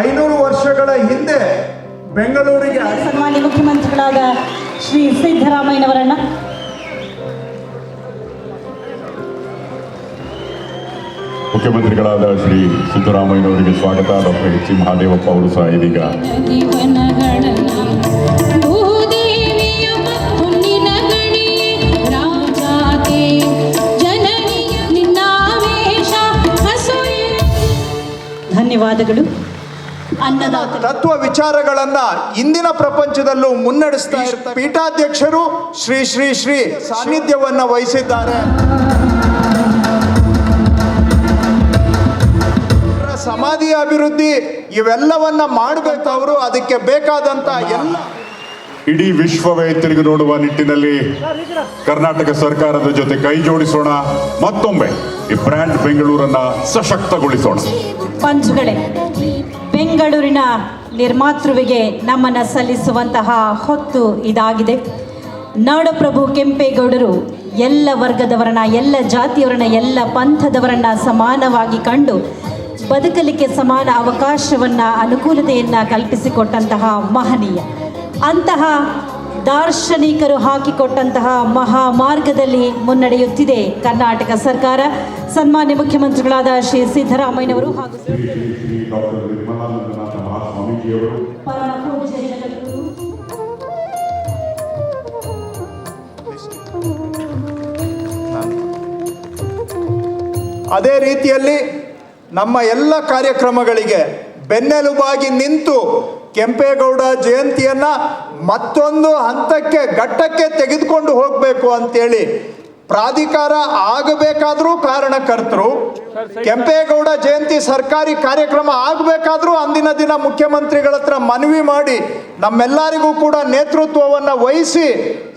ಐನೂರು ವರ್ಷಗಳ ಹಿಂದೆ ಬೆಂಗಳೂರಿಗೆ ಸನ್ಮಾನ್ಯ ಮುಖ್ಯಮಂತ್ರಿಗಳಾದ ಶ್ರೀ ಸಿದ್ದರಾಮಯ್ಯನವರನ್ನ ಮುಖ್ಯಮಂತ್ರಿಗಳಾದ ಶ್ರೀ ಸಿದ್ದರಾಮಯ್ಯನವರಿಗೆ ಸ್ವಾಗತ. ಡಾಕ್ಟರ್ ಎಚ್ ಸಿ ಮಹಾದೇವಪ್ಪ ಅವರು ಸಹ ಇದೀಗ ಧನ್ಯವಾದಗಳು. ತತ್ವ ವಿಚಾರಗಳನ್ನ ಇಂದಿನ ಪ್ರಪಂಚದಲ್ಲೂ ಮುನ್ನಡೆಸ್ತಾ ಇರ್ತ ಪೀಠಾಧ್ಯಕ್ಷರು ಶ್ರೀ ಶ್ರೀ ಶ್ರೀ ಸಾನ್ನಿಧ್ಯವನ್ನ ವಹಿಸಿದ್ದಾರೆ. ಸಮಾಧಿ ಅಭಿವೃದ್ಧಿ ಇವೆಲ್ಲವನ್ನ ಮಾಡಬೇಕು ಅವರು. ಅದಕ್ಕೆ ಬೇಕಾದಂತ ಎಲ್ಲ ಇಡೀ ವಿಶ್ವವೇ ತಿರುಗಿ ನೋಡುವ ನಿಟ್ಟಿನಲ್ಲಿ ಕರ್ನಾಟಕ ಸರ್ಕಾರದ ಜೊತೆ ಕೈ ಜೋಡಿಸೋಣ. ಮತ್ತೊಮ್ಮೆ ಈ ಬ್ರ್ಯಾಂಡ್ ಬೆಂಗಳೂರನ್ನ ಸಶಕ್ತಗೊಳಿಸೋಣ. ಪಂಚುಗಳೇ. ಬೆಂಗಳೂರಿನ ನಿರ್ಮಾತೃವಿಗೆ ನಮ್ಮನ್ನು ಸಲ್ಲಿಸುವಂತಹ ಹೊತ್ತು ಇದಾಗಿದೆ. ನಾಡಪ್ರಭು ಕೆಂಪೇಗೌಡರು ಎಲ್ಲ ವರ್ಗದವರನ್ನ, ಎಲ್ಲ ಜಾತಿಯವರನ್ನ, ಎಲ್ಲ ಪಂಥದವರನ್ನ ಸಮಾನವಾಗಿ ಕಂಡು ಬದುಕಲಿಕ್ಕೆ ಸಮಾನ ಅವಕಾಶವನ್ನು, ಅನುಕೂಲತೆಯನ್ನು ಕಲ್ಪಿಸಿಕೊಟ್ಟಂತಹ ಮಹನೀಯ. ಅಂತಹ ದಾರ್ಶನಿಕರು ಹಾಕಿಕೊಟ್ಟಂತಹ ಮಹಾ ಮಾರ್ಗದಲ್ಲಿ ಮುನ್ನಡೆಯುತ್ತಿದೆ ಕರ್ನಾಟಕ ಸರ್ಕಾರ. ಸನ್ಮಾನ್ಯ ಮುಖ್ಯಮಂತ್ರಿಗಳಾದ ಶ್ರೀ ಸಿದ್ದರಾಮಯ್ಯನವರು ಹಾಗೂ ಅದೇ ರೀತಿಯಲ್ಲಿ ನಮ್ಮ ಎಲ್ಲ ಕಾರ್ಯಕ್ರಮಗಳಿಗೆ ಬೆನ್ನೆಲುಬಾಗಿ ನಿಂತು ಕೆಂಪೇಗೌಡ ಜಯಂತಿಯನ್ನ ಮತ್ತೊಂದು ಹಂತಕ್ಕೆ, ಘಟ್ಟಕ್ಕೆ ತೆಗೆದುಕೊಂಡು ಹೋಗಬೇಕು ಅಂತೇಳಿ ಪ್ರಾಧಿಕಾರ ಆಗಬೇಕಾದ್ರೂ ಕಾರಣಕರ್ತರು, ಕೆಂಪೇಗೌಡ ಜಯಂತಿ ಸರ್ಕಾರಿ ಕಾರ್ಯಕ್ರಮ ಆಗಬೇಕಾದ್ರೂ ಅಂದಿನ ದಿನ ಮುಖ್ಯಮಂತ್ರಿಗಳ ಹತ್ರ ಮನವಿ ಮಾಡಿ ನಮ್ಮೆಲ್ಲರಿಗೂ ಕೂಡ ನೇತೃತ್ವವನ್ನು ವಹಿಸಿ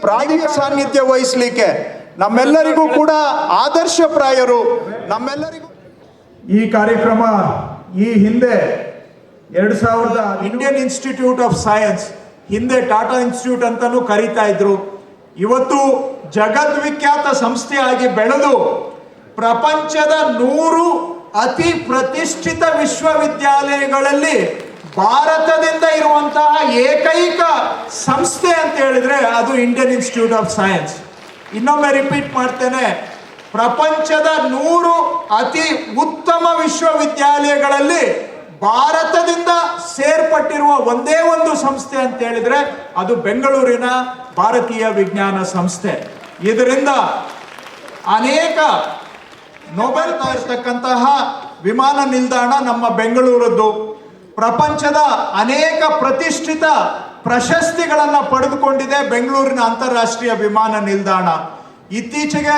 ಪ್ರಾಧಿಕ ಸಾನ್ನಿಧ್ಯ ವಹಿಸಲಿಕ್ಕೆ. ನಮ್ಮೆಲ್ಲರಿಗೂ ಕೂಡ ಆದರ್ಶಪ್ರಾಯರು ನಮ್ಮೆಲ್ಲರಿಗೂ ಈ ಕಾರ್ಯಕ್ರಮ ಈ ಹಿಂದೆ ಎರಡು ಸಾವಿರದ ಇಂಡಿಯನ್ ಇನ್ಸ್ಟಿಟ್ಯೂಟ್ ಆಫ್ ಸೈನ್ಸ್ ಹಿಂದೆ ಟಾಟಾ ಇನ್ಸ್ಟಿಟ್ಯೂಟ್ ಅಂತಾನೂ ಕರೀತಾ ಇದ್ರು. ಇವತ್ತು ಜಗದ್ವಿಖ್ಯಾತ ಸಂಸ್ಥೆಯಾಗಿ ಬೆಳೆದು ಪ್ರಪಂಚದ ನೂರು ಅತಿ ಪ್ರತಿಷ್ಠಿತ ವಿಶ್ವವಿದ್ಯಾಲಯಗಳಲ್ಲಿ ಭಾರತದಿಂದ ಇರುವಂತಹ ಏಕೈಕ ಸಂಸ್ಥೆ ಅಂತ ಹೇಳಿದ್ರೆ ಅದು ಇಂಡಿಯನ್ ಇನ್ಸ್ಟಿಟ್ಯೂಟ್ ಆಫ್ ಸೈನ್ಸ್ ಇನ್ನೊಮ್ಮೆ ರಿಪೀಟ್ ಮಾಡ್ತೇನೆ, ಪ್ರಪಂಚದ ನೂರು ಅತಿ ಉತ್ತಮ ವಿಶ್ವವಿದ್ಯಾಲಯಗಳಲ್ಲಿ ಭಾರತದಿಂದ ಸೇರ್ಪಟ್ಟಿರುವ ಒಂದೇ ಒಂದು ಸಂಸ್ಥೆ ಅಂತ ಹೇಳಿದ್ರೆ ಅದು ಬೆಂಗಳೂರಿನ ಭಾರತೀಯ ವಿಜ್ಞಾನ ಸಂಸ್ಥೆ. ಇದರಿಂದ ಅನೇಕ ನೊಬೆಲ್ ತರಿಸ್ತಕ್ಕಂತಹ ವಿಮಾನ ನಿಲ್ದಾಣ ನಮ್ಮ ಬೆಂಗಳೂರದ್ದು. ಪ್ರಪಂಚದ ಅನೇಕ ಪ್ರತಿಷ್ಠಿತ ಪ್ರಶಸ್ತಿಗಳನ್ನು ಪಡೆದುಕೊಂಡಿದೆ ಬೆಂಗಳೂರಿನ ಅಂತಾರಾಷ್ಟ್ರೀಯ ವಿಮಾನ ನಿಲ್ದಾಣ. ಇತ್ತೀಚೆಗೆ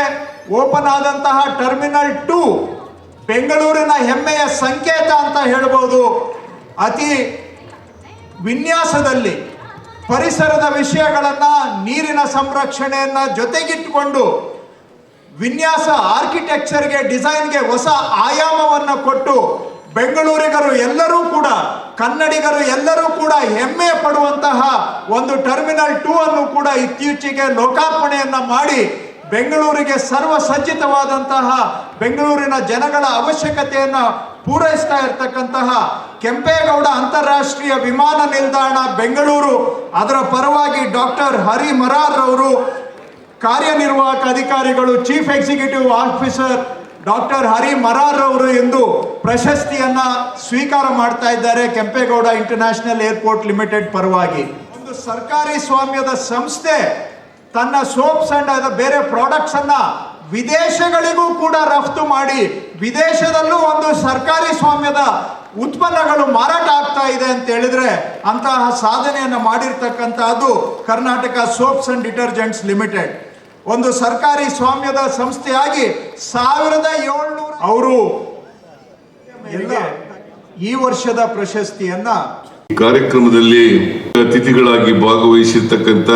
ಓಪನ್ ಆದಂತಹ ಟರ್ಮಿನಲ್ ಟೂ ಬೆಂಗಳೂರಿನ ಹೆಮ್ಮೆಯ ಸಂಕೇತ ಅಂತ ಹೇಳ್ಬೋದು. ಅತಿ ವಿನ್ಯಾಸದಲ್ಲಿ ಪರಿಸರದ ವಿಷಯಗಳನ್ನು ನೀರಿನ ಸಂರಕ್ಷಣೆಯನ್ನು ಜೊತೆಗಿಟ್ಟುಕೊಂಡು ವಿನ್ಯಾಸ ಆರ್ಕಿಟೆಕ್ಚರ್ಗೆ, ಡಿಸೈನ್ಗೆ ಹೊಸ ಆಯಾಮವನ್ನು ಕೊಟ್ಟು ಬೆಂಗಳೂರಿಗರು ಎಲ್ಲರೂ ಕೂಡ, ಕನ್ನಡಿಗರು ಎಲ್ಲರೂ ಕೂಡ ಹೆಮ್ಮೆ ಪಡುವಂತಹ ಒಂದು ಟರ್ಮಿನಲ್ ಟೂ ಅನ್ನು ಕೂಡ ಇತ್ತೀಚೆಗೆ ಲೋಕಾರ್ಪಣೆಯನ್ನು ಮಾಡಿ ಬೆಂಗಳೂರಿಗೆ ಸರ್ವ ಸಜ್ಜಿತವಾದಂತಹ ಬೆಂಗಳೂರಿನ ಜನಗಳ ಅವಶ್ಯಕತೆಯನ್ನ ಪೂರೈಸ್ತಾ ಇರ್ತಕ್ಕಂತಹ ಕೆಂಪೇಗೌಡ ಅಂತಾರಾಷ್ಟ್ರೀಯ ವಿಮಾನ ನಿಲ್ದಾಣ ಬೆಂಗಳೂರು, ಅದರ ಪರವಾಗಿ ಡಾಕ್ಟರ್ ಹರಿ ಮರಾರ್ ಅವರು ಕಾರ್ಯನಿರ್ವಾಹಕ ಅಧಿಕಾರಿಗಳು, chief executive officer doctor Hari Marar ಅವರು ಎಂದು ಪ್ರಶಸ್ತಿಯನ್ನ ಸ್ವೀಕಾರ ಮಾಡ್ತಾ ಇದ್ದಾರೆ ಕೆಂಪೇಗೌಡ ಇಂಟರ್ನ್ಯಾಷನಲ್ ಏರ್ಪೋರ್ಟ್ ಲಿಮಿಟೆಡ್ ಪರವಾಗಿ. ಒಂದು ಸರ್ಕಾರಿ ಸ್ವಾಮ್ಯದ ಸಂಸ್ಥೆ ತನ್ನ ಸೋಪ್ಸ್ ಅಂಡ್ ಅದ ಬೇರೆ ಪ್ರಾಡಕ್ಟ್ಸ್ ಅನ್ನ ವಿದೇಶಗಳಿಗೂ ಕೂಡ ರಫ್ತು ಮಾಡಿ, ವಿದೇಶದಲ್ಲೂ ಒಂದು ಸರ್ಕಾರಿ ಸ್ವಾಮ್ಯದ ಉತ್ಪನ್ನಗಳು ಮಾರಾಟ ಆಗ್ತಾ ಇದೆ ಅಂತ ಹೇಳಿದ್ರೆ ಅಂತಹ ಸಾಧನೆಯನ್ನು ಮಾಡಿರ್ತಕ್ಕಂತಹದ್ದು Karnataka soaps and detergents limited. ಒಂದು ಸರ್ಕಾರಿ ಸ್ವಾಮ್ಯದ ಸಂಸ್ಥೆಯಾಗಿ ಸಾವಿರದ ಏಳ್ನೂರ ಅವರು ಎಲ್ಲ ಈ ವರ್ಷದ ಪ್ರಶಸ್ತಿಯನ್ನ ಕಾರ್ಯಕ್ರಮದಲ್ಲಿ ಅತಿಥಿಗಳಾಗಿ ಭಾಗವಹಿಸಿರ್ತಕ್ಕಂಥ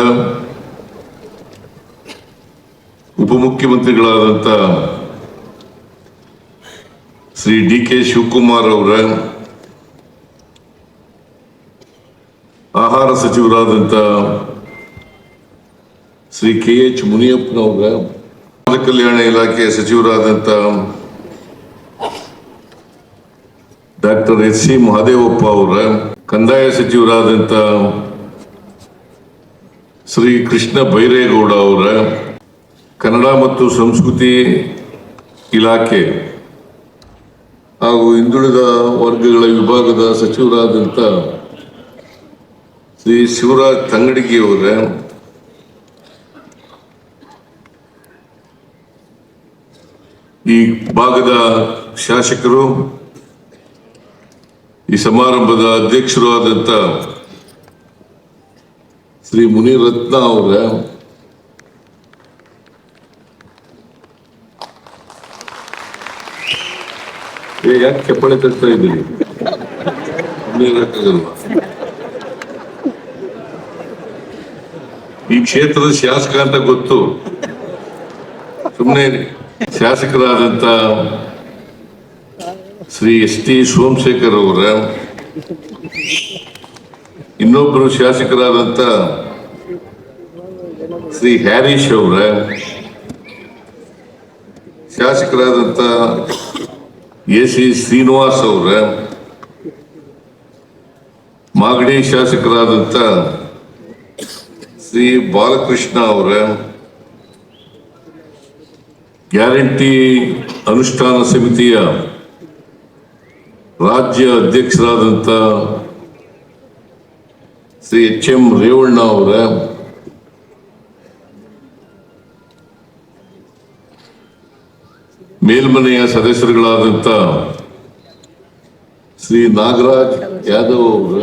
ಉಪಮುಖ್ಯಮಂತ್ರಿಗಳಾದಂಥ ಶ್ರೀ ಡಿ ಕೆ ಶಿವಕುಮಾರ್ ಅವರ ಆಹಾರ ಸಚಿವರಾದಂಥ ಶ್ರೀ ಕೆ ಎಚ್ ಮುನಿಯಪ್ಪನವರ ಸಮಾಜ ಕಲ್ಯಾಣ ಇಲಾಖೆಯ ಸಚಿವರಾದಂಥ ಡಾಕ್ಟರ್ ಎಸ್ ಸಿ ಮಹದೇವಪ್ಪ ಅವರ ಕಂದಾಯ ಸಚಿವರಾದಂಥ ಶ್ರೀ ಕೃಷ್ಣ ಬೈರೇಗೌಡ ಅವರ ಕನ್ನಡ ಮತ್ತು ಸಂಸ್ಕೃತಿ ಇಲಾಖೆ ಹಾಗೂ ಹಿಂದುಳಿದ ವರ್ಗಗಳ ವಿಭಾಗದ ಸಚಿವರಾದಂಥ ಶ್ರೀ ಶಿವರಾಜ್ ತಂಗಡಿಗಿಯವರೇ ಅವರ, ಈ ಭಾಗದ ಶಾಸಕರು, ಈ ಸಮಾರಂಭದ ಅಧ್ಯಕ್ಷರು ಆದಂಥ ಶ್ರೀ ಮುನಿರತ್ನ ಅವರ ಯಾಕೆ ಚಪ್ಪಳೆ ತರ್ತಾ ಇದ್ದೀರಿ ಈ ಕ್ಷೇತ್ರದ ಶಾಸಕ ಅಂತ ಗೊತ್ತು. ಸುಮ್ಮನೆ ಶಾಸಕರಾದಂತ ಶ್ರೀ ಎಸ್ ಟಿ ಸೋಮಶೇಖರ್ ಅವರ ಇನ್ನೊಬ್ಬರು ಶಾಸಕರಾದಂತ ಶ್ರೀ ಹ್ಯಾರೀಶ್ ಅವರ, ಶಾಸಕರಾದಂತ ಎ ಸಿ ಶ್ರೀನಿವಾಸ್ ಅವರ, ಮಾಗಡಿ ಶಾಸಕರಾದಂತ ಶ್ರೀ ಬಾಲಕೃಷ್ಣ ಅವರ, ಗ್ಯಾರಂಟಿ ಅನುಷ್ಠಾನ ಸಮಿತಿಯ ರಾಜ್ಯ ಅಧ್ಯಕ್ಷರಾದಂಥ ಶ್ರೀ ಎಚ್ ಎಂ ರೇವಣ್ಣ ಅವರ ಮೇಲ್ಮನೆಯ ಸದಸ್ಯರುಗಳಾದಂಥ ಶ್ರೀ ನಾಗರಾಜ್ ಯಾದವ್ ಅವರ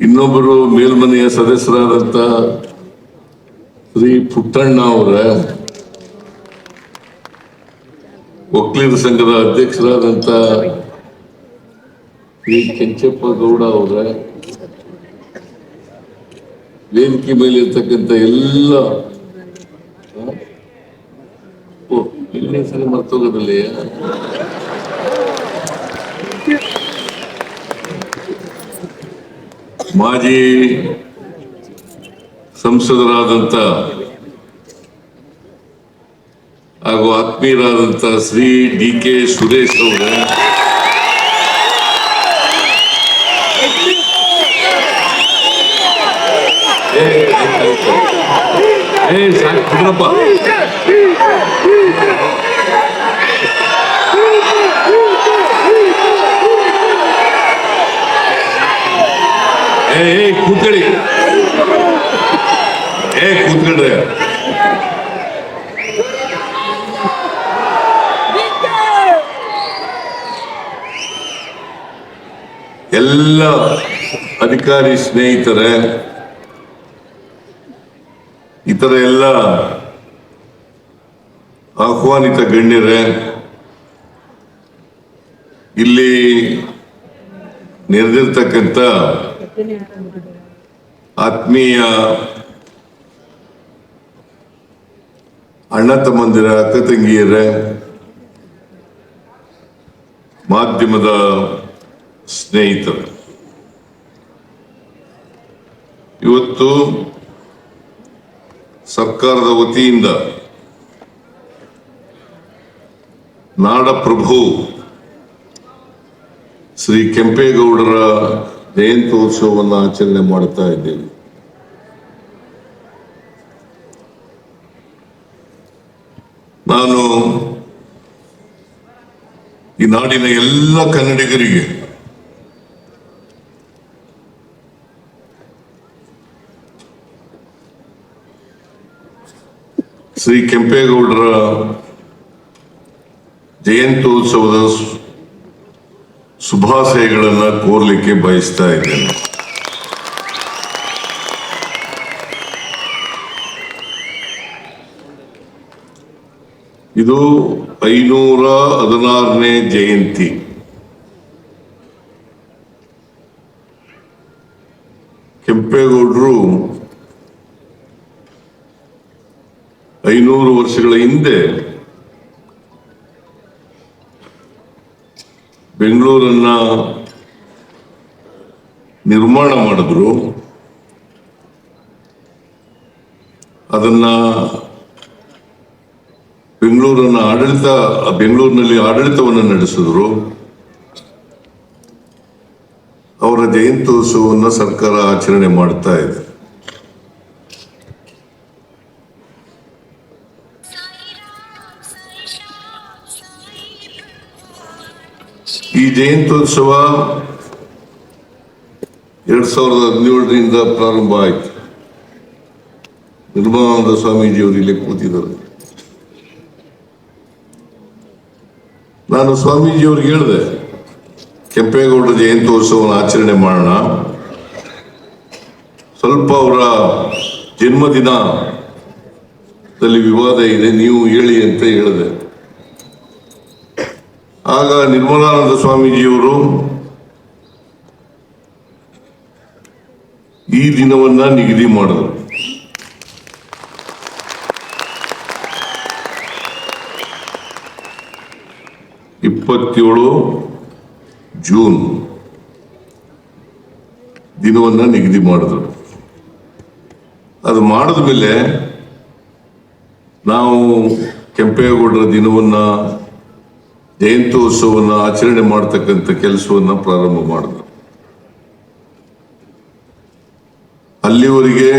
ಇನ್ನೊಬ್ಬರು ಮೇಲ್ಮನೆಯ ಸದಸ್ಯರಾದಂಥ ಶ್ರೀ ಪುಟ್ಟಣ್ಣ ಅವರ ಒಕ್ಕಲಿಗರ ಸಂಘದ ಅಧ್ಯಕ್ಷರಾದಂಥ ಶ್ರೀ ಕೆಂಚಪ್ಪ ಗೌಡ ಅವರ ವೇದಿಕೆ ಮೇಲೆ ಇರ್ತಕ್ಕಂಥ ಎಲ್ಲ ಸರಿ ಮರ್ತೋಗದಲ್ಲಿ ಮಾಜಿ ಸಂಸದರಾದಂಥ ಹಾಗೂ ಆತ್ಮೀಯರಾದಂಥ ಶ್ರೀ ಡಿ ಕೆ ಸುರೇಶ್ ಅವರ ಆಯ್ತ್. ಏ ಸಾಕು ಬಿಡ್ರಪ್ಪ ಏ ಏ ಕೂತ್ಕೊಳ್ಳಿ ಏ ಕೂತ್ಕೊಳ್ರಿ ಎಲ್ಲ ಅಧಿಕಾರಿ ಸ್ನೇಹಿತರೆ ಇತರ ಎಲ್ಲ ಆಹ್ವಾನಿತ ಗಣ್ಯರೇ ಇಲ್ಲಿ ನೆರೆದಿರ್ತಕ್ಕಂಥ ಆತ್ಮೀಯ ಅಣ್ಣ ತಮ್ಮಂದಿರ ಅಕ್ಕ ತಂಗಿಯರೇ ಮಾಧ್ಯಮದ ಸ್ನೇಹಿತರು. ಇವತ್ತು ಸರ್ಕಾರದ ವತಿಯಿಂದ ನಾಡಪ್ರಭು ಶ್ರೀ ಕೆಂಪೇಗೌಡರ ಜಯಂತ್ಯೋತ್ಸವವನ್ನು ಆಚರಣೆ ಮಾಡುತ್ತಾ ಇದ್ದೇವೆ. ನಾನು ಈ ನಾಡಿನ ಎಲ್ಲ ಕನ್ನಡಿಗರಿಗೆ ಶ್ರೀ ಕೆಂಪೇಗೌಡರ ಜಯಂತ್ಯೋತ್ಸವದ ಶುಭಾಶಯಗಳನ್ನು ಕೋರ್ಲಿಕ್ಕೆ ಬಯಸ್ತಾ ಇದ್ದೇನೆ. ಇದು ಐನೂರ ಹದಿನಾರನೇ ಜಯಂತಿ ಕೆಂಪೇಗೌಡರು ಐನೂರು ವರ್ಷಗಳ ಹಿಂದೆ ಬೆಂಗಳೂರನ್ನ ನಿರ್ಮಾಣ ಮಾಡಿದ್ರು. ಅದನ್ನ ಬೆಂಗಳೂರನ್ನ ಆಡಳಿತ, ಬೆಂಗಳೂರಿನಲ್ಲಿ ಆಡಳಿತವನ್ನು ನಡೆಸಿದ್ರು. ಅವರ ಜಯಂತ್ಯೋತ್ಸವವನ್ನು ಸರ್ಕಾರ ಆಚರಣೆ ಮಾಡ್ತಾ ಇದೆ. ಈ ಜಯಂತ್ಯೋತ್ಸವ ಎರಡ್ ಸಾವಿರದ ಹದಿನೇಳರಿಂದ ಪ್ರಾರಂಭ ಆಯಿತು. ನಿರ್ಮಲಾನಂದ ಸ್ವಾಮೀಜಿಯವರು ಇಲ್ಲಿ ಕೂತಿದ್ದಾರೆ. ನಾನು ಸ್ವಾಮೀಜಿಯವ್ರಿಗೆ ಹೇಳಿದೆ, ಕೆಂಪೇಗೌಡ ಜಯಂತ್ಯೋತ್ಸವವನ್ನು ಆಚರಣೆ ಮಾಡೋಣ. ಸ್ವಲ್ಪ ಅವರ ಜನ್ಮದಿನದಲ್ಲಿ ವಿವಾದ ಇದೆ, ನೀವು ಹೇಳಿ ಅಂತ ಹೇಳಿದೆ. ಆಗ ನಿರ್ಮಲಾನಂದ ಸ್ವಾಮೀಜಿಯವರು ಈ ದಿನವನ್ನ ನಿಗದಿ ಮಾಡಿದರು. ಇಪ್ಪತ್ತೇಳು ಜೂನ್ ದಿನವನ್ನ ನಿಗದಿ ಮಾಡಿದ್ರು. ಅದು ಮಾಡಿದ ಮೇಲೆ ನಾವು ಕೆಂಪೇಗೌಡರ ದಿನವನ್ನ ಜಯಂತ್ಯೋತ್ಸವವನ್ನು ಆಚರಣೆ ಮಾಡತಕ್ಕಂಥ ಕೆಲಸವನ್ನ ಪ್ರಾರಂಭ ಮಾಡಿದ್ರು. ಅಲ್ಲಿವರೆಗೆ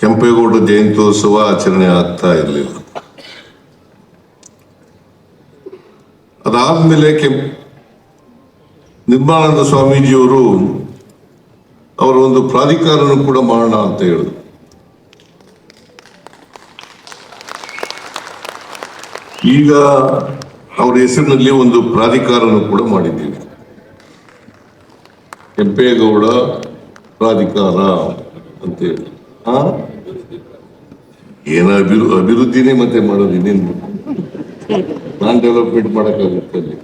ಕೆಂಪೇಗೌಡ ಜಯಂತ್ಯೋತ್ಸವ ಆಚರಣೆ ಆಗ್ತಾ ಇರಲಿಲ್ಲ. ಅದಾದ್ಮೇಲೆ ಕೆಂಪ್ ನಿರ್ಮಲಾನಂದ ಸ್ವಾಮೀಜಿಯವರು ಅವರ ಒಂದು ಪ್ರಾಧಿಕಾರನೂ ಕೂಡ ಮಾಡೋಣ ಅಂತ ಹೇಳಿದ್ರು. ಈಗ ಅವರ ಹೆಸರಿನಲ್ಲಿ ಒಂದು ಪ್ರಾಧಿಕಾರನು ಕೂಡ ಮಾಡಿದ್ದೀವಿ. ಕೆಂಪೇಗೌಡ ಪ್ರಾಧಿಕಾರ ಅಂತೇಳಿ. ಆ? ಏನ ಅಭಿರು, ಅಭಿವೃದ್ಧಿನೇ ಮತ್ತೆ ಮಾಡೋದು ಇನ್ನೇನು ನಾನ್ ಡೆವಲಪ್ಮೆಂಟ್ ಮಾಡಕ್ಕಾಗುತ್ತೆ ಅಲ್ಲಿ.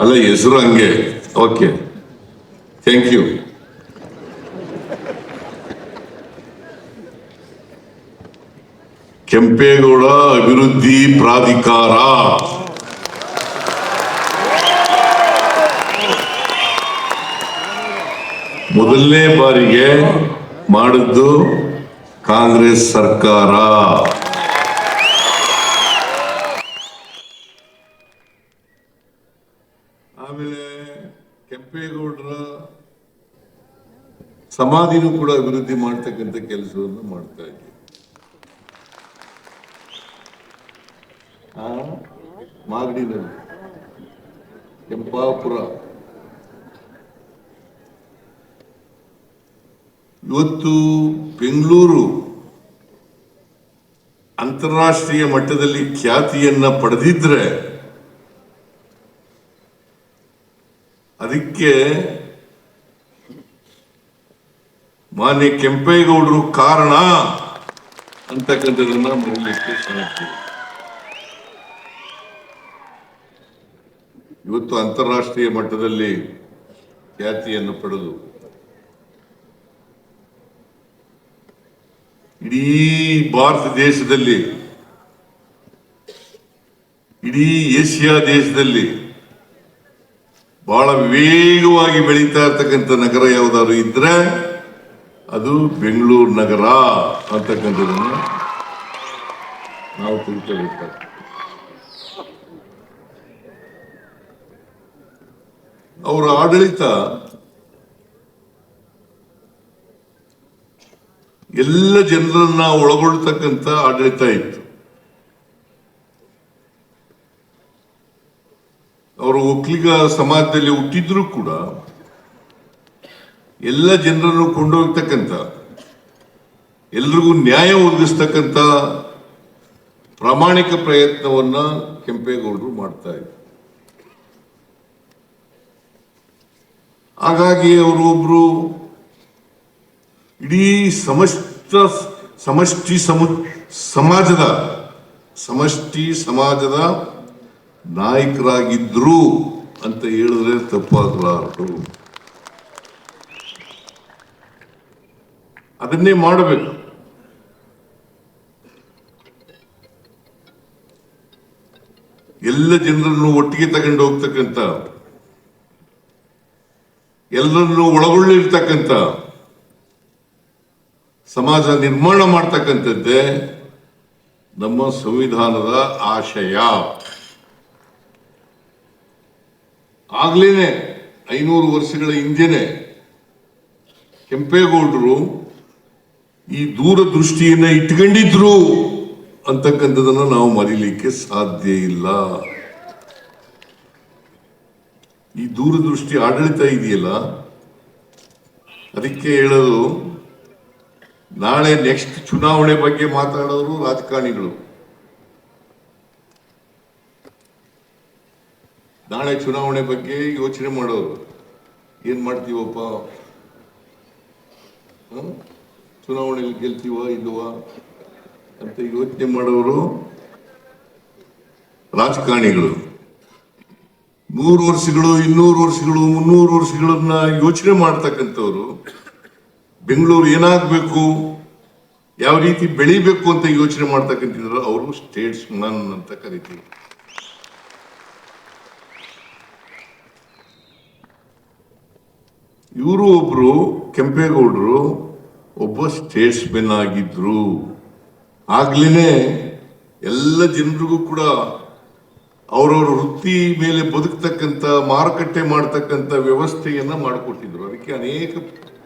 ಅಲ್ಲ, ಹೆಸರು ಹಂಗೆ. ಓಕೆ ಥ್ಯಾಂಕ್ ಯು ಕೆಂಪೇಗೌಡ ಅಭಿವೃದ್ಧಿ ಪ್ರಾಧಿಕಾರ. ಮೊದಲನೇ ಬಾರಿಗೆ ಮಾಡಿದ್ದು ಕಾಂಗ್ರೆಸ್ ಸರ್ಕಾರ. ಆಮೇಲೆ ಕೆಂಪೇಗೌಡರ ಸಮಾಧಿನೂ ಕೂಡ ಅಭಿವೃದ್ಧಿ ಮಾಡ್ತಕ್ಕಂಥ ಕೆಲಸವನ್ನು ಮಾಡ್ತಾ ಇದ್ದೀವಿ ಆ, ಮಾಗಡಿನಲ್ಲಿ. ಕೆಂಪಾಪುರ. ಇವತ್ತು ಬೆಂಗಳೂರು ಅಂತಾರಾಷ್ಟ್ರೀಯ ಮಟ್ಟದಲ್ಲಿ ಖ್ಯಾತಿಯನ್ನ ಪಡೆದಿದ್ರೆ ಅದಕ್ಕೆ ಮಾನ್ಯ ಕೆಂಪೇಗೌಡರು ಕಾರಣ ಅಂತಕ್ಕಂಥದ್ದನ್ನ ಮರೀಲಿಕ್ಕೆ ಸಾಧ್ಯ ಇವತ್ತು ಅಂತಾರಾಷ್ಟ್ರೀಯ ಮಟ್ಟದಲ್ಲಿ ಖ್ಯಾತಿಯನ್ನು ಪಡೆದು ಇಡೀ ಭಾರತ ದೇಶದಲ್ಲಿ, ಇಡೀ ಏಷ್ಯಾ ದೇಶದಲ್ಲಿ ಬಹಳ ವೇಗವಾಗಿ ಬೆಳೀತಾ ಇರ್ತಕ್ಕಂಥ ನಗರ ಯಾವುದಾದ್ರು ಇದ್ರೆ ಅದು ಬೆಂಗಳೂರು ನಗರ ಅಂತಕ್ಕಂಥದ್ದನ್ನು ನಾವು ತಿಳ್ಕೊಬೇಕಾಗ್ತದೆ ಅವರ ಆಡಳಿತ ಎಲ್ಲ ಜನರನ್ನ ಒಳಗೊಳ್ತಕ್ಕಂಥ ಆಡಳಿತ ಇತ್ತು. ಅವರು ಒಕ್ಕಲಿಗ ಸಮಾಜದಲ್ಲಿ ಹುಟ್ಟಿದ್ರು ಕೂಡ ಎಲ್ಲ ಜನರನ್ನು ಕೊಂಡೋಗ್ತಕ್ಕಂಥ ಎಲ್ರಿಗೂ ನ್ಯಾಯ ಒದಗಿಸ್ತಕ್ಕಂಥ ಪ್ರಾಮಾಣಿಕ ಪ್ರಯತ್ನವನ್ನ ಕೆಂಪೇಗೌಡರು ಮಾಡ್ತಾ ಇದ್ರು. ಹಾಗಾಗಿ ಅವರು ಒಬ್ರು ಇಡೀ ಸಮಷ್ಟ ಸಮಷ್ಟಿ ಸಮ ಸಮಾಜದ ಸಮಷ್ಟಿ ಸಮಾಜದ ನಾಯಕರಾಗಿದ್ರು ಅಂತ ಹೇಳಿದ್ರೆ ತಪ್ಪಾಗಲಾರದು ಅದನ್ನೇ ಮಾಡಬೇಕು. ಎಲ್ಲ ಜನರನ್ನು ಒಟ್ಟಿಗೆ ತಗೊಂಡು ಹೋಗ್ತಕ್ಕಂಥ ಎಲ್ಲರನ್ನು ಒಳಗೊಳ್ಳಿರ್ತಕ್ಕಂಥ ಸಮಾಜ ನಿರ್ಮಾಣ ಮಾಡ್ತಕ್ಕಂಥದ್ದೇ ನಮ್ಮ ಸಂವಿಧಾನದ ಆಶಯ. ಆಗ್ಲೇನೆ ಐನೂರು ವರ್ಷಗಳ ಹಿಂದೆನೆ ಕೆಂಪೇಗೌಡರು ಈ ದೂರದೃಷ್ಟಿಯನ್ನ ಇಟ್ಕೊಂಡಿದ್ರು ಅಂತಕ್ಕಂಥದನ್ನ ನಾವು ಮರೀಲಿಕ್ಕೆ ಸಾಧ್ಯ ಇಲ್ಲ. ಈ ದೂರದೃಷ್ಟಿ ಆಡಳಿತ ಇದೆಯಲ್ಲ? ಅದಕ್ಕೆ ಹೇಳೋದು, ನಾಳೆ ನೆಕ್ಸ್ಟ್ ಚುನಾವಣೆ ಬಗ್ಗೆ ಮಾತಾಡೋರು ರಾಜಕಾರಣಿಗಳು. ನಾಳೆ ಚುನಾವಣೆ ಬಗ್ಗೆ ಯೋಚನೆ ಮಾಡೋರು. ಏನ್ ಮಾಡ್ತೀವಪ್ಪ? ಚುನಾವಣೆಯಲ್ಲಿ ಗೆಲ್ತೀವ, ಇಲ್ವಾ? ಅಂತ ಯೋಚನೆ ಮಾಡೋರು ರಾಜಕಾರಣಿಗಳು. ನೂರು ವರ್ಷಗಳು, ಇನ್ನೂರು ವರ್ಷಗಳು, ಮುನ್ನೂರು ವರ್ಷಗಳನ್ನ ಯೋಚನೆ ಮಾಡ್ತಕ್ಕಂಥವ್ರು, ಬೆಂಗಳೂರು ಏನಾಗಬೇಕು, ಯಾವ ರೀತಿ ಬೆಳಿಬೇಕು ಅಂತ ಯೋಚನೆ ಮಾಡ್ತಕ್ಕಂಥದ್ರು ಅವರು ಸ್ಟೇಟ್ಸ್ ಮನ್ ಅಂತ ಕರಿತೀವಿ. ಇವರು ಒಬ್ರು ಕೆಂಪೇಗೌಡರು ಒಬ್ಬ ಸ್ಟೇಟ್ಸ್ ಮೆನ್ ಆಗಿದ್ರು. ಆಗ್ಲೇನೆ ಎಲ್ಲ ಜನರಿಗೂ ಕೂಡ ಅವರವರ ವೃತ್ತಿ ಮೇಲೆ ಬದುಕ್ತಕ್ಕಂಥ, ಮಾರುಕಟ್ಟೆ ಮಾಡ್ತಕ್ಕಂಥ ವ್ಯವಸ್ಥೆಯನ್ನ ಮಾಡಿಕೊಟ್ಟಿದ್ರು. ಅದಕ್ಕೆ ಅನೇಕ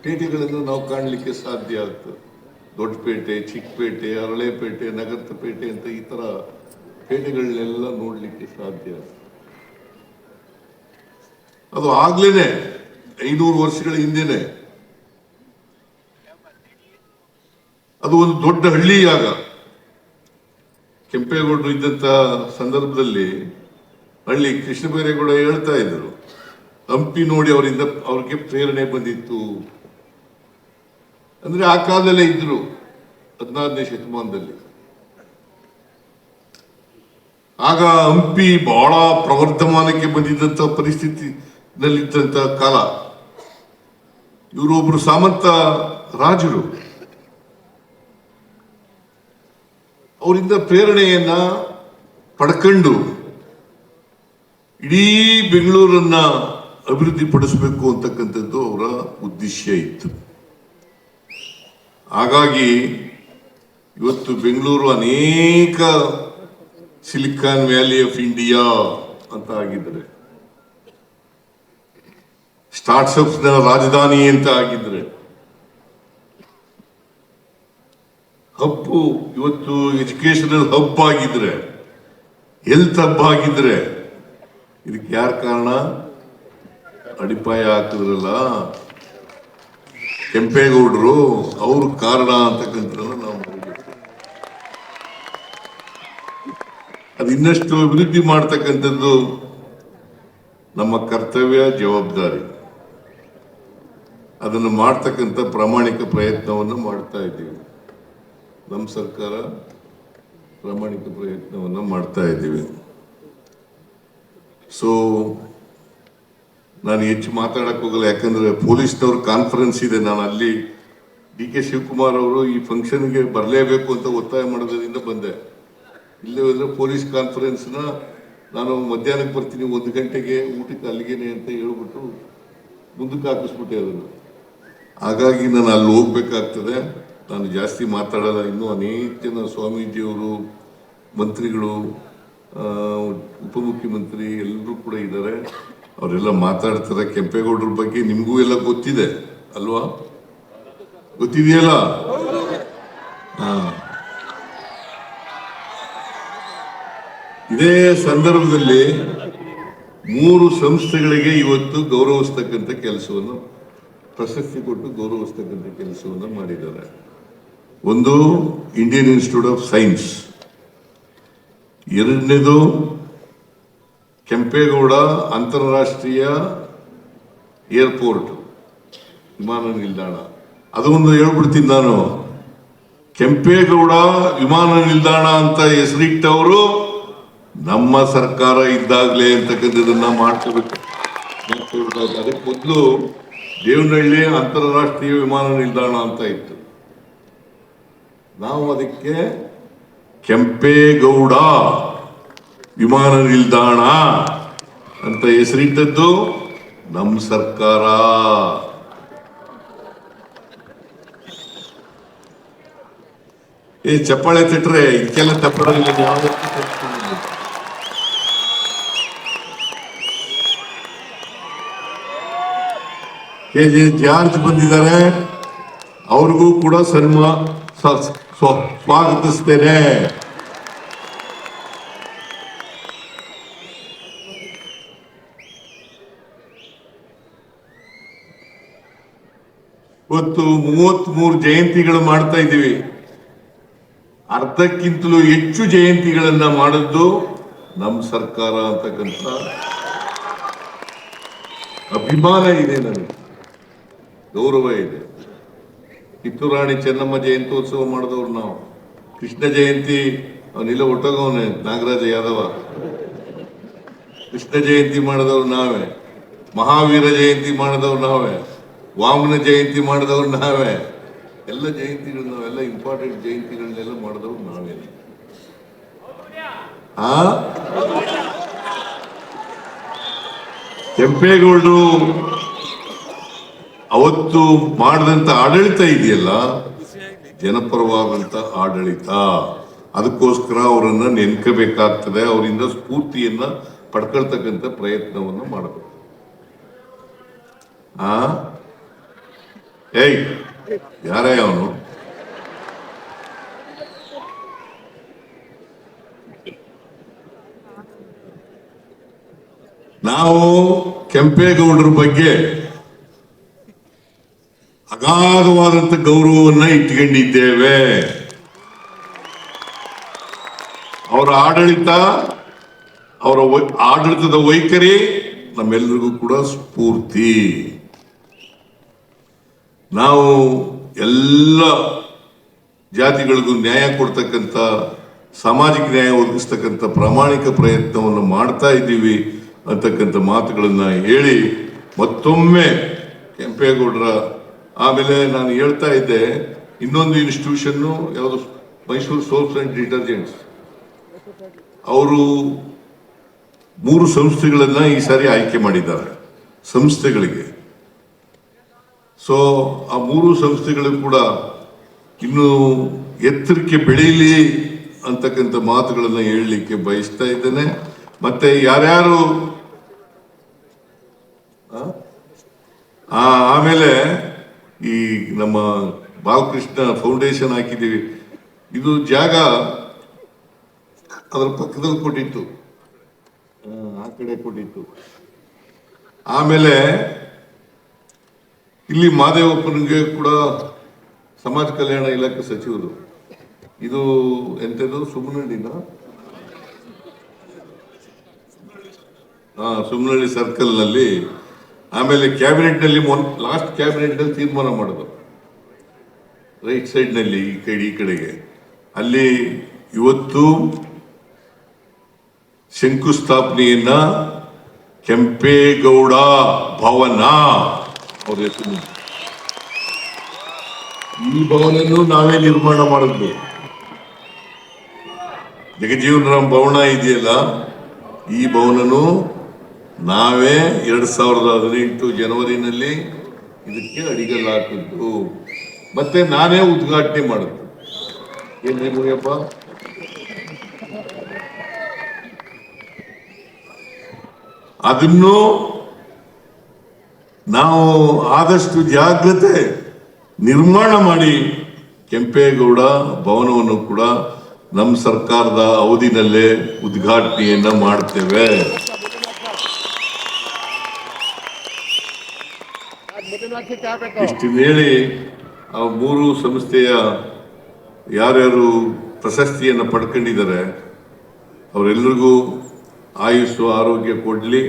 ಪೇಟೆಗಳನ್ನು ನಾವು ಕಾಣಲಿಕ್ಕೆ ಸಾಧ್ಯ ಆಗ್ತದೆ. ದೊಡ್ಡಪೇಟೆ ಚಿಕ್ಕಪೇಟೆ ಅರಳೆಪೇಟೆ ನಗರದ ಪೇಟೆ ಅಂತ ಈ ಥರ ಪೇಟೆಗಳನ್ನೆಲ್ಲ ನೋಡಲಿಕ್ಕೆ ಸಾಧ್ಯ ಅದು ಆಗ್ಲೇನೆ, ಐನೂರು ವರ್ಷಗಳ ಹಿಂದೆನೆ. ಅದು ಒಂದು ದೊಡ್ಡ ಹಳ್ಳಿ ಆಗ. ಕೆಂಪೇಗೌಡರು ಇದ್ದಂತ ಸಂದರ್ಭದಲ್ಲಿ ಹಳ್ಳಿ ಕೃಷ್ಣ ಬೈರೇಗೌಡ ಹೇಳ್ತಾ ಇದ್ರು ಹಂಪಿ ನೋಡಿ ಅವರಿಂದ ಅವ್ರಿಗೆ ಪ್ರೇರಣೆ ಬಂದಿತ್ತು. ಅಂದ್ರೆ ಆ ಕಾಲದಲ್ಲೇ ಇದ್ರು ಹದಿನಾರನೇ ಶತಮಾನದಲ್ಲಿ. ಆಗ ಹಂಪಿ ಬಹಳ ಪ್ರವರ್ಧಮಾನಕ್ಕೆ ಬಂದಿದ್ದಂತ ಪರಿಸ್ಥಿತಿನಲ್ಲಿದ್ದಂತ ಕಾಲ. ಇವರೊಬ್ರು ಸಾಮಂತ ರಾಜರು. ಅವರಿಂದ ಪ್ರೇರಣೆಯನ್ನ ಪಡ್ಕೊಂಡು ಇಡೀ ಬೆಂಗಳೂರನ್ನ ಅಭಿವೃದ್ಧಿಪಡಿಸಬೇಕು ಅಂತಕ್ಕಂಥದ್ದು ಅವರ ಉದ್ದೇಶ ಇತ್ತು. ಹಾಗಾಗಿ ಇವತ್ತು ಬೆಂಗಳೂರು ಅನೇಕ ಸಿಲಿಕಾನ್ ವ್ಯಾಲಿ ಆಫ್ ಇಂಡಿಯಾ ಅಂತ ಆಗಿದ್ದಾರೆ ಸ್ಟಾರ್ಟ್ಅಪ್ಸ್ನ ರಾಜಧಾನಿ ಅಂತ ಆಗಿದ್ರೆ, ಹಬ್ಬು ಇವತ್ತು ಎಜುಕೇಶನಲ್ ಹಬ್ ಆಗಿದ್ರೆ ಹೆಲ್ತ್ ಹಬ್ ಆಗಿದ್ರೆ ಇದಕ್ಕೆ ಯಾರ ಕಾರಣ? ಅಡಿಪಾಯ ಹಾಕಿದ್ರಲ್ಲ ಕೆಂಪೇಗೌಡರು ಅವ್ರ ಕಾರಣ ಅಂತಕ್ಕಂಥದ್ದನ್ನು ನಾವು. ಅದು ಇನ್ನಷ್ಟು ಅಭಿವೃದ್ಧಿ ಮಾಡ್ತಕ್ಕಂಥದ್ದು ನಮ್ಮ ಕರ್ತವ್ಯ, ಜವಾಬ್ದಾರಿ. ಅದನ್ನು ಮಾಡ್ತಕ್ಕಂಥ ಪ್ರಾಮಾಣಿಕ ಪ್ರಯತ್ನವನ್ನು ಮಾಡ್ತಾ ಇದ್ದೀವಿ. ನಮ್ಮ ಸರ್ಕಾರ ಪ್ರಾಮಾಣಿಕ ಪ್ರಯತ್ನವನ್ನು ಮಾಡ್ತಾ ಇದ್ದೀವಿ. ಸೊ ನಾನು ಹೆಚ್ಚು ಮಾತಾಡಕ್ ಹೋಗಲ್ಲ, ಯಾಕಂದ್ರೆ ಪೊಲೀಸ್ನವ್ರ ಕಾನ್ಫರೆನ್ಸ್ ಇದೆ. ನಾನು ಅಲ್ಲಿ ಡಿ ಕೆ ಶಿವಕುಮಾರ್ ಅವರು ಈ ಫಂಕ್ಷನ್ಗೆ ಬರಲೇಬೇಕು ಅಂತ ಒತ್ತಾಯ ಮಾಡೋದ್ರಿಂದ ಬಂದೆ. ಇಲ್ಲೇ ಹೋದ್ರೆ ಪೊಲೀಸ್ ಕಾನ್ಫರೆನ್ಸ್ನ ನಾನು ಮಧ್ಯಾಹ್ನಕ್ಕೆ ಬರ್ತೀನಿ, ಒಂದು ಗಂಟೆಗೆ ಊಟಕ್ಕೆ ಅಲ್ಲಿಗೇನೆ ಅಂತ ಹೇಳ್ಬಿಟ್ಟು ಮುಂದಕ್ಕೆ ಹಾಕಿಸ್ಬಿಟ್ಟೆ ಅದನ್ನು. ಹಾಗಾಗಿ ನಾನು ಅಲ್ಲಿ ಹೋಗ್ಬೇಕಾಗ್ತದೆ. ನಾನು ಜಾಸ್ತಿ ಮಾತಾಡಲ್ಲ. ಇನ್ನೂ ಅನೇಕ ಜನ ಸ್ವಾಮೀಜಿಯವರು, ಮಂತ್ರಿಗಳು ಉಪಮುಖ್ಯಮಂತ್ರಿ ಎಲ್ಲರೂ ಕೂಡ ಇದ್ದಾರೆ ಅವರೆಲ್ಲ ಮಾತಾಡ್ತಾರೆ. ಕೆಂಪೇಗೌಡರ ಬಗ್ಗೆ ನಿಮಗೂ ಎಲ್ಲ ಗೊತ್ತಿದೆ, ಅಲ್ವಾ? ಗೊತ್ತಿದೆಯಲ್ಲ? ಇದೇ ಸಂದರ್ಭದಲ್ಲಿ ಮೂರು ಸಂಸ್ಥೆಗಳಿಗೆ ಇವತ್ತು ಗೌರವಿಸ್ತಕ್ಕಂಥ ಕೆಲಸವನ್ನು, ಪ್ರಶಸ್ತಿ ಕೊಟ್ಟು ಗೌರವಿಸ್ತಕ್ಕಂಥ ಕೆಲಸವನ್ನು ಮಾಡಿದ್ದಾರೆ. ಒಂದು ಇಂಡಿಯನ್ ಇನ್ಸ್ಟಿಟ್ಯೂಟ್ ಆಫ್ ಸೈನ್ಸ್ ಎರಡನೇದು ಕೆಂಪೇಗೌಡ ಅಂತಾರಾಷ್ಟ್ರೀಯ ಏರ್ಪೋರ್ಟ್, ವಿಮಾನ ನಿಲ್ದಾಣ. ಅದು ಒಂದು ಹೇಳ್ಬಿಡ್ತೀನಿ ನಾನು. ಕೆಂಪೇಗೌಡ ವಿಮಾನ ನಿಲ್ದಾಣ ಅಂತ ಹೆಸರಿಟ್ಟವರು ನಮ್ಮ ಸರ್ಕಾರ ಇದ್ದಾಗಲೇ ಅಂತಕ್ಕಂಥದ್ದನ್ನ ಮಾಡ್ಕೋಬೇಕು. ಅದಕ್ಕೆ ಮೊದಲು ದೇವನಹಳ್ಳಿ ಅಂತಾರಾಷ್ಟ್ರೀಯ ವಿಮಾನ ನಿಲ್ದಾಣ ಅಂತ ಇತ್ತು. ನಾವು ಅದಕ್ಕೆ ಕೆಂಪೇಗೌಡ ವಿಮಾನ ನಿಲ್ದಾಣ ಅಂತ ಹೆಸರಿಟ್ಟದ್ದು ನಮ್ಮ ಸರ್ಕಾರ ಏ, ಚಪ್ಪಾಳೆ ತಿಟ್ರೆ ಇದಕ್ಕೆಲ್ಲ ತಪ್ಪಲ್ಲ ಯಾವ್ದು ತಪ್ಪಿಲ್ಲ. ಕೆ ಜಿ ಜಾರ್ಜ್ ಬಂದಿದ್ದಾರೆ ಅವ್ರಿಗೂ ಕೂಡ ಸನ್ಮಾ ಸ್ವಾಗತಿಸ್ತೇನೆ. ಇವತ್ತು ಮೂವತ್ತ್ ಮೂರು ಜಯಂತಿಗಳು ಮಾಡ್ತಾ ಇದ್ದೀವಿ. ಅರ್ಧಕ್ಕಿಂತಲೂ ಹೆಚ್ಚು ಜಯಂತಿಗಳನ್ನ ಮಾಡಿದ್ದು ನಮ್ಮ ಸರ್ಕಾರ ಅಂತಕ್ಕಂಥ ಅಭಿಮಾನ ಇದೆ ನನಗೆ. ಗೌರವ ಇದೆ. ಕಿತ್ತೂರು ಚೆನ್ನಮ್ಮ ಜಯಂತಿ ಉತ್ಸವ ಮಾಡಿದವ್ರು ನಾವು. ಕೃಷ್ಣ ಜಯಂತಿ ಅವನಿಲ್ಲ ಹುಟ್ಟೋಗವನೇ ನಾಗರಾಜ ಯಾದವ. ಕೃಷ್ಣ ಜಯಂತಿ ಮಾಡಿದವ್ರು ನಾವೇ. ಮಹಾವೀರ ಜಯಂತಿ ಮಾಡಿದವ್ರು ನಾವೇ. ವಾಮನ ಜಯಂತಿ ಮಾಡಿದವ್ರು ನಾವೇ. ಎಲ್ಲ ಜಯಂತಿಗಳು ನಾವೆಲ್ಲ ಇಂಪಾರ್ಟೆಂಟ್ ಜಯಂತಿಗಳನ್ನೆಲ್ಲ ಮಾಡಿದವ್ರು ನಾವೇ. ಆ? ಕೆಂಪೇಗೌಡರು ಅವತ್ತು ಮಾಡಿದಂತ ಆಡಳಿತ ಇದೆಯಲ್ಲ? ಜನಪರವಾದಂತ ಆಡಳಿತ. ಅದಕ್ಕೋಸ್ಕರ ಅವರನ್ನ ನೆನ್ಕಬೇಕಾಗ್ತದೆ. ಅವರಿಂದ ಸ್ಫೂರ್ತಿಯನ್ನ ಪಡ್ಕೊಳ್ತಕ್ಕಂಥ ಪ್ರಯತ್ನವನ್ನು ಮಾಡಬೇಕು. ಆ? ಏಯ್, ಯಾರೇ ಅವನು? ನಾವು ಕೆಂಪೇಗೌಡರ ಬಗ್ಗೆ ಅಗಾಧವಾದಂತ ಗೌರವವನ್ನ ಇಟ್ಕೊಂಡಿದ್ದೇವೆ. ಅವರ ಆಡಳಿತ, ಅವರ ಆಡಳಿತದ ವೈಖರಿ ನಮ್ಮೆಲ್ಲರಿಗೂ ಕೂಡ ಸ್ಫೂರ್ತಿ. ನಾವು ಎಲ್ಲ ಜಾತಿಗಳಿಗೂ ನ್ಯಾಯ ಕೊಡ್ತಕ್ಕಂಥ, ಸಾಮಾಜಿಕ ನ್ಯಾಯ ಒದಗಿಸ್ತಕ್ಕಂಥ ಪ್ರಾಮಾಣಿಕ ಪ್ರಯತ್ನವನ್ನು ಮಾಡ್ತಾ ಇದ್ದೀವಿ ಅಂತಕ್ಕಂಥ ಮಾತುಗಳನ್ನು ಹೇಳಿ ಮತ್ತೊಮ್ಮೆ ಕೆಂಪೇಗೌಡರ ಆಮೇಲೆ ನಾನು ಹೇಳ್ತಾ ಇದ್ದೆ, ಇನ್ನೊಂದು ಇನ್ಸ್ಟಿಟ್ಯೂಷನ್ನು ಯಾವುದು ಮೈಸೂರು ಸೋಪ್ಸ್ ಅಂಡ್ ಡಿಟರ್ಜೆಂಟ್ಸ್ ಅವರು ಮೂರು ಸಂಸ್ಥೆಗಳನ್ನ ಈ ಸಾರಿ ಆಯ್ಕೆ ಮಾಡಿದ್ದಾರೆ, ಸಂಸ್ಥೆಗಳಿಗೆ. ಸೊ ಆ ಮೂರು ಸಂಸ್ಥೆಗಳು ಕೂಡ ಇನ್ನು ಎತ್ತರಕ್ಕೆ ಬೆಳೀಲಿ ಅಂತಕ್ಕಂಥ ಮಾತುಗಳನ್ನ ಹೇಳಲಿಕ್ಕೆ ಬಯಸ್ತಾ ಇದ್ದೇನೆ. ಮತ್ತೆ ಯಾರ್ಯಾರು ಆಮೇಲೆ ಈ ನಮ್ಮ ಬಾಲಕೃಷ್ಣ ಫೌಂಡೇಶನ್ ಹಾಕಿದ್ದೀವಿ. ಇದು ಜಾಗ ಅದರ ಪಕ್ಕದಲ್ಲಿ ಕೊಟ್ಟಿತ್ತು. ಆ, ಕಡೆ ಕೊಟ್ಟಿತ್ತು. ಆಮೇಲೆ ಇಲ್ಲಿ ಮಾದೇವಪ್ಪನಿಗೆ ಕೂಡ ಸಮಾಜ ಕಲ್ಯಾಣ ಇಲಾಖೆ ಸಚಿವರು. ಇದು ಎಂತದು ಸುಮ್ಮನಹಳ್ಳಿನ ಹಾ ಸುಮ್ಮನಹಳ್ಳಿ ಸರ್ಕಲ್ನಲ್ಲಿ ಆಮೇಲೆ ಕ್ಯಾಬಿನೆಟ್ನಲ್ಲಿ ಲಾಸ್ಟ್ ಕ್ಯಾಬಿನೆಟ್ನಲ್ಲಿ ತೀರ್ಮಾನ ಮಾಡೋದು. ರೈಟ್ ಸೈಡ್ನಲ್ಲಿ ಈ ಕಡೆ, ಈ ಕಡೆಗೆ. ಅಲ್ಲಿ ಇವತ್ತು ಶಂಕುಸ್ಥಾಪನೆಯನ್ನ ಕೆಂಪೇಗೌಡ ಭವನ, ಅವ್ರ ಈ ಭವನನ್ನು ನಾವೇ ನಿರ್ಮಾಣ ಮಾಡಿದ್ವಿ. ಜಗಜೀವನ ರಾಮ್ ಭವನ ಇದೆಯಲ್ಲ, ಈ ಭವನನು ನಾವೇ ಎರಡ್ ಸಾವಿರದ ಹದಿನೆಂಟು ಜನವರಿನಲ್ಲಿ ಇದಕ್ಕೆ ಅಡಿಗಲ್ಲಾಕಿದ್ದು ಮತ್ತೆ ನಾನೇ ಉದ್ಘಾಟನೆ ಮಾಡಿದ್ದು ಏನ್ರಿ ಮುಗಿಯಪ್ಪ ಅದನ್ನು ನಾವು ಆದಷ್ಟು ಜಾಗ್ರತೆ ನಿರ್ಮಾಣ ಮಾಡಿ ಕೆಂಪೇಗೌಡ ಭವನವನ್ನು ಕೂಡ ನಮ್ಮ ಸರ್ಕಾರದ ಅವಧಿನಲ್ಲೇ ಉದ್ಘಾಟನೆಯನ್ನ ಮಾಡ್ತೇವೆ. ಇಷ್ಟು ಹೇಳಿ ಆ ಮೂರು ಸಂಸ್ಥೆಯ ಯಾರ್ಯಾರು ಪ್ರಶಸ್ತಿಯನ್ನು ಪಡ್ಕೊಂಡಿದ್ದಾರೆ ಅವರೆಲ್ಲರಿಗೂ ಆಯುಸ್ಸು, ಆರೋಗ್ಯ ಕೊಡ್ಲಿ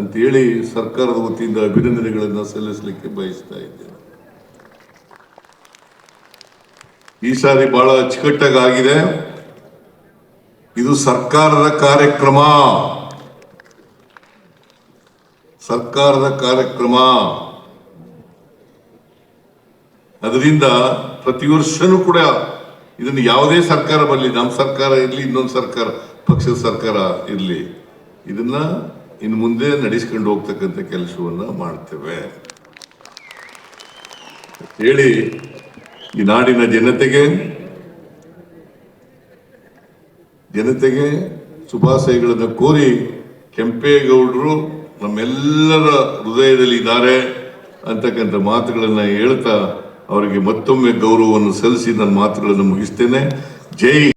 ಅಂತೇಳಿ ಸರ್ಕಾರದ ವತಿಯಿಂದ ಅಭಿನಂದನೆಗಳನ್ನು ಸಲ್ಲಿಸಲಿಕ್ಕೆ ಬಯಸ್ತಾ ಇದ್ದೇನೆ. ಈ ಸಾರಿ ಬಹಳ ಅಚ್ಚುಕಟ್ಟಾಗಿದೆ ಇದು ಸರ್ಕಾರದ ಕಾರ್ಯಕ್ರಮ. ಸರ್ಕಾರದ ಕಾರ್ಯಕ್ರಮ. ಅದರಿಂದ ಪ್ರತಿ ವರ್ಷನೂ ಕೂಡ ಇದನ್ನು ಯಾವುದೇ ಸರ್ಕಾರ ಬರಲಿ, ನಮ್ಮ ಸರ್ಕಾರ ಇರಲಿ, ಇನ್ನೊಂದು ಸರ್ಕಾರ, ಪಕ್ಷದ ಸರ್ಕಾರ ಇರಲಿ, ಇದನ್ನ ಇನ್ನು ಮುಂದೆ ನಡೆಸ್ಕೊಂಡು ಹೋಗ್ತಕ್ಕಂಥ ಕೆಲಸವನ್ನು ಮಾಡ್ತೇವೆ. ಹೇಳಿ, ಈ ನಾಡಿನ ಜನತೆಗೆ ಜನತೆಗೆ ಶುಭಾಶಯಗಳನ್ನು ಕೋರಿ ಕೆಂಪೇಗೌಡರು ನಮ್ಮೆಲ್ಲರ ಹೃದಯದಲ್ಲಿ ಇದ್ದಾರೆ ಅಂತಕ್ಕಂಥ ಮಾತುಗಳನ್ನು ಹೇಳ್ತಾ ಅವರಿಗೆ ಮತ್ತೊಮ್ಮೆ ಗೌರವವನ್ನು ಸಲ್ಲಿಸಿ ನನ್ನ ಮಾತುಗಳನ್ನು ಮುಗಿಸ್ತೇನೆ. ಜೈ